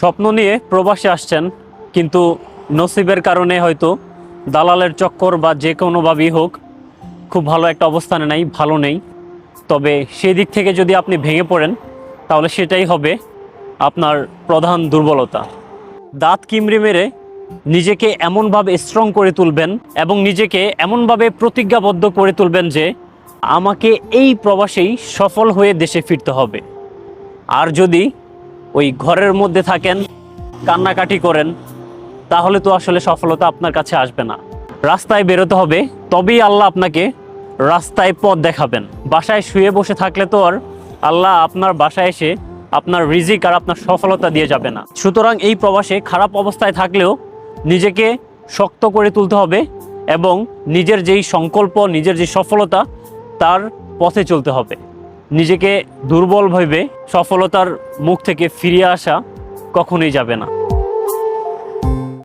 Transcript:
স্বপ্ন নিয়ে প্রবাসে আসছেন, কিন্তু নসিবের কারণে হয়তো দালালের চক্কর বা যে কোনোভাবেই হোক, খুব ভালো একটা অবস্থানে নাই, ভালো নেই। তবে সেই দিক থেকে যদি আপনি ভেঙে পড়েন, তাহলে সেটাই হবে আপনার প্রধান দুর্বলতা। দাঁত কিমড়ে মেরে নিজেকে এমনভাবে স্ট্রং করে তুলবেন এবং নিজেকে এমনভাবে প্রতিজ্ঞাবদ্ধ করে তুলবেন যে আমাকে এই প্রবাসেই সফল হয়ে দেশে ফিরতে হবে। আর যদি ওই ঘরের মধ্যে থাকেন, কান্নাকাটি করেন, তাহলে তো আসলে সফলতা আপনার কাছে আসবে না। রাস্তায় বেরোতে হবে, তবেই আল্লাহ আপনাকে রাস্তায় পথ দেখাবেন। বাসায় শুয়ে বসে থাকলে তো আর আল্লাহ আপনার বাসায় এসে আপনার রিজিক আর আপনার সফলতা দিয়ে যাবে না। সুতরাং এই প্রবাসে খারাপ অবস্থায় থাকলেও নিজেকে শক্ত করে তুলতে হবে এবং নিজের যেই সংকল্প, নিজের যে সফলতা, তার পথে চলতে হবে। নিজেকে দুর্বল ভেবে সফলতার মুখ থেকে ফিরিয়ে আসা কখনোই যাবে না।